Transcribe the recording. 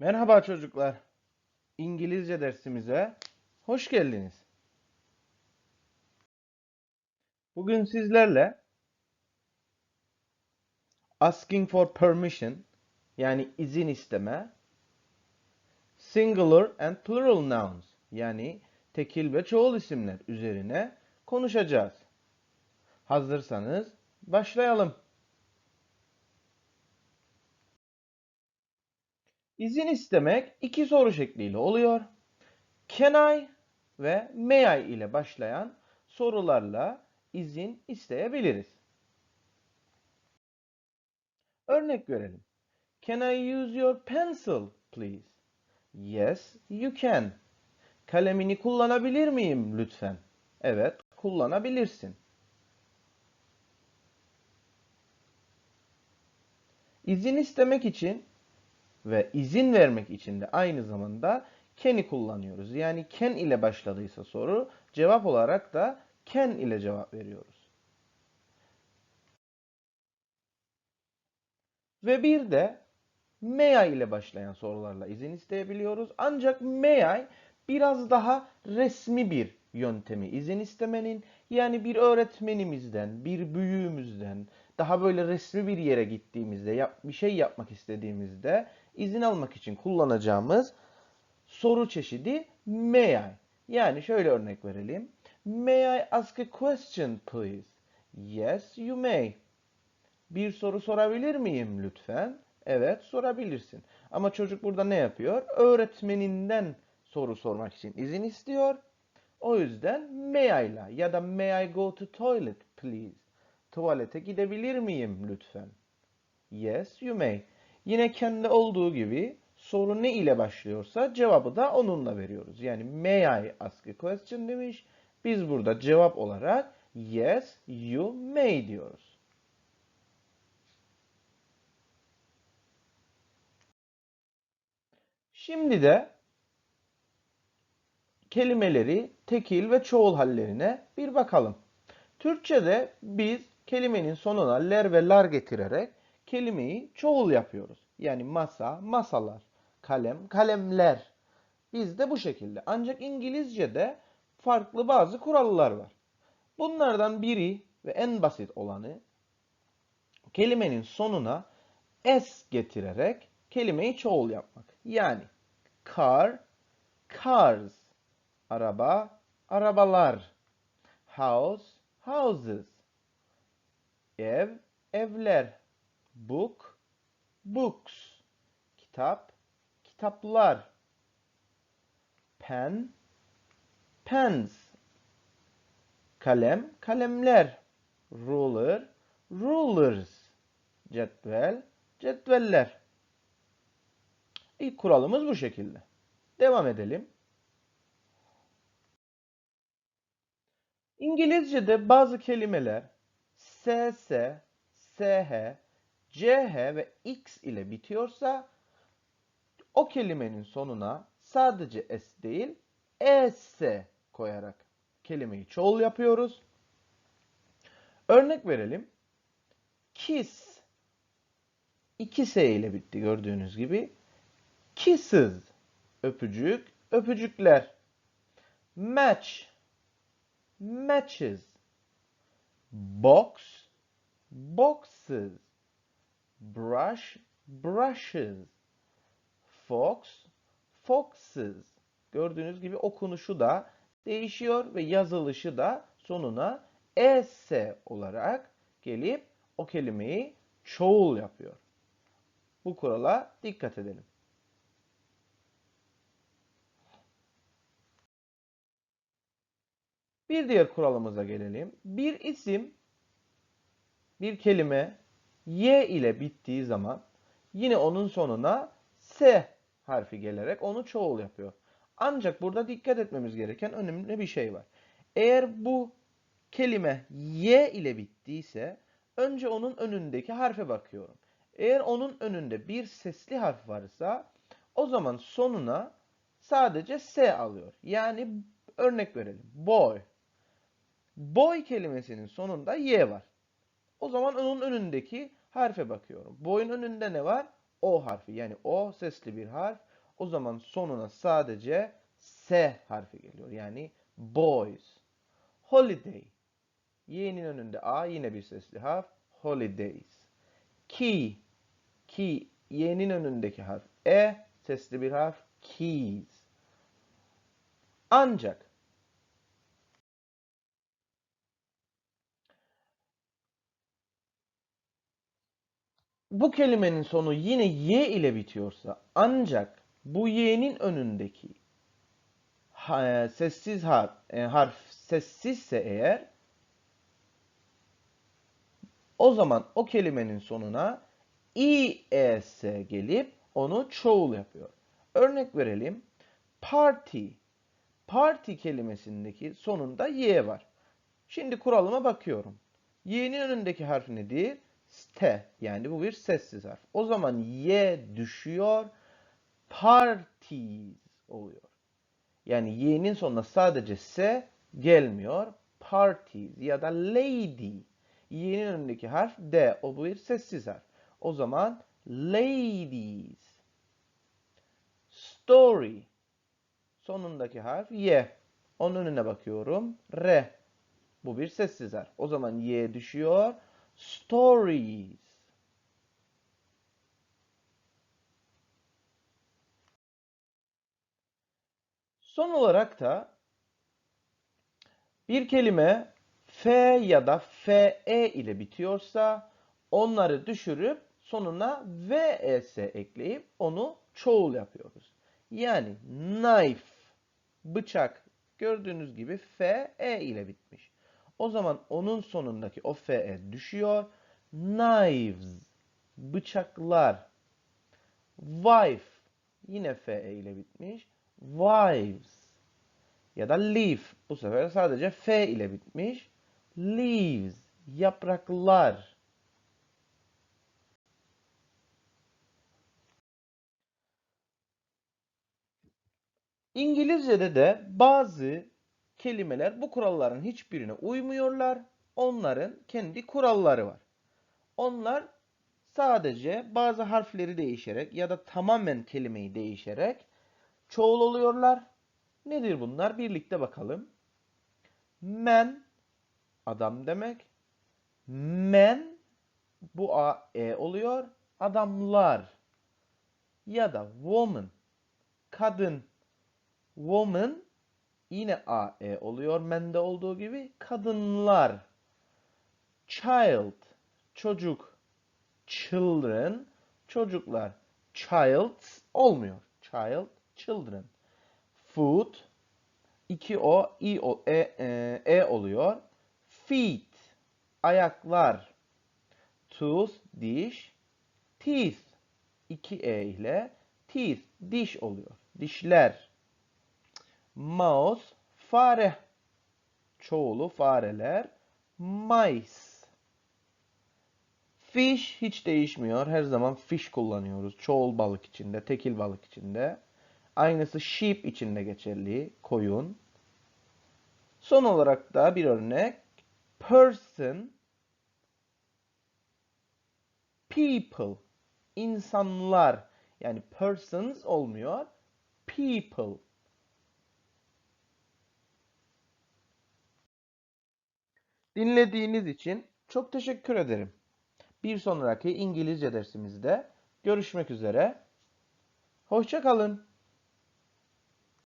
Merhaba çocuklar. İngilizce dersimize hoş geldiniz. Bugün sizlerle asking for permission yani izin isteme, singular and plural nouns yani tekil ve çoğul isimler üzerine konuşacağız. Hazırsanız başlayalım. İzin istemek iki soru şekliyle oluyor. Can I ve may I ile başlayan sorularla izin isteyebiliriz. Örnek verelim. Can I use your pencil, please? Yes, you can. Kalemini kullanabilir miyim lütfen? Evet, kullanabilirsin. İzin istemek için ve izin vermek için de aynı zamanda can'i kullanıyoruz. Yani can ile başladıysa soru cevap olarak da can ile cevap veriyoruz. Ve bir de may I ile başlayan sorularla izin isteyebiliyoruz. Ancak may I biraz daha resmi bir yöntemi izin istemenin yani bir öğretmenimizden, bir büyüğümüzden, daha böyle resmi bir yere gittiğimizde, bir şey yapmak istediğimizde izin almak için kullanacağımız soru çeşidi may I. Yani şöyle örnek verelim. May I ask a question please? Yes, you may. Bir soru sorabilir miyim lütfen? Evet, sorabilirsin. Ama çocuk burada ne yapıyor? Öğretmeninden soru sormak için izin istiyor. O yüzden may I'la ya da may I go to toilet please? Tuvalete gidebilir miyim lütfen? Yes, you may. Yine kendi olduğu gibi soru ne ile başlıyorsa cevabı da onunla veriyoruz. Yani may I ask a question demiş. Biz burada cevap olarak yes, you may diyoruz. Şimdi de kelimeleri tekil ve çoğul hallerine bir bakalım. Türkçe'de biz kelimenin sonuna ler ve lar getirerek kelimeyi çoğul yapıyoruz. Yani masa, masalar, kalem, kalemler. Bizde bu şekilde. Ancak İngilizce'de farklı bazı kurallar var. Bunlardan biri ve en basit olanı kelimenin sonuna s getirerek kelimeyi çoğul yapmak. Yani car, cars, araba, arabalar, house, houses, ev, evler, book, books, kitap, kitaplar, pen, pens, kalem, kalemler, ruler, rulers, cetvel, cetveller. İlk kuralımız bu şekilde. Devam edelim. İngilizce'de bazı kelimeler ss, sh, ch ve x ile bitiyorsa o kelimenin sonuna sadece s değil es koyarak kelimeyi çoğul yapıyoruz. Örnek verelim. Kiss iki s ile bitti gördüğünüz gibi. Kisses öpücük, öpücükler. Match matches. Box, boxes. Brush, brushes. Fox, foxes. Gördüğünüz gibi okunuşu da değişiyor ve yazılışı da sonuna es olarak gelip o kelimeyi çoğul yapıyor. Bu kurala dikkat edelim. Bir diğer kuralımıza gelelim. Bir isim, bir kelime y ile bittiği zaman yine onun sonuna s harfi gelerek onu çoğul yapıyor. Ancak burada dikkat etmemiz gereken önemli bir şey var. Eğer bu kelime y ile bittiyse önce onun önündeki harfe bakıyorum. Eğer onun önünde bir sesli harf varsa o zaman sonuna sadece s alıyor. Yani örnek verelim. Boy. Boy kelimesinin sonunda y var. O zaman onun önündeki harfe bakıyorum. Boyun önünde ne var? O harfi. Yani o sesli bir harf. O zaman sonuna sadece S harfi geliyor. Yani boys. Holiday. Y'nin önünde A yine bir sesli harf. Holidays. Key. Key. Y'nin önündeki harf E. Sesli bir harf. Keys. Ancak bu kelimenin sonu yine Y ile bitiyorsa ancak bu Y'nin önündeki ha- sessiz harf, e, harf sessizse eğer o zaman o kelimenin sonuna IES gelip onu çoğul yapıyor. Örnek verelim. Party. Party kelimesindeki sonunda Y var. Şimdi kuralıma bakıyorum. Y'nin önündeki harf nedir? Ste. Yani bu bir sessiz harf. O zaman Y düşüyor. Parties oluyor. Yani Y'nin sonuna sadece S gelmiyor. Parties ya da lady. Y'nin önündeki harf D. O bu bir sessiz harf. O zaman ladies. Story. Sonundaki harf Y. Onun önüne bakıyorum. R. Bu bir sessiz harf. O zaman Y düşüyor. Stories. Son olarak da bir kelime F ya da FE ile bitiyorsa onları düşürüp sonuna VES ekleyip onu çoğul yapıyoruz. Yani knife, bıçak gördüğünüz gibi FE ile bitmiş. O zaman onun sonundaki o FE düşüyor. Knives, bıçaklar. Wife, yine FE ile bitmiş. Wives ya da leaf. Bu sefer sadece F ile bitmiş. Leaves, yapraklar. İngilizce'de de bazı kelimeler bu kuralların hiçbirine uymuyorlar. Onların kendi kuralları var. Onlar sadece bazı harfleri değişerek ya da tamamen kelimeyi değişerek çoğul oluyorlar. Nedir bunlar? Birlikte bakalım. Men adam demek. Men bu a e oluyor. Adamlar ya da woman kadın. Woman yine a e oluyor men'de olduğu gibi. Kadınlar. Child çocuk. Children çocuklar. Childs olmuyor. Child, children. Food iki o i o e, e, e oluyor. Feet ayaklar. Tooth diş. Teeth iki e ile teeth diş oluyor. Dişler. Mouse fare. Çoğulu fareler. Mice. Fish hiç değişmiyor. Her zaman fish kullanıyoruz. Çoğul balık içinde, tekil balık içinde. Aynısı sheep için de geçerli. Koyun. Son olarak da bir örnek. Person. People. İnsanlar. Yani persons olmuyor. People. Dinlediğiniz için çok teşekkür ederim. Bir sonraki İngilizce dersimizde görüşmek üzere. Hoşça kalın.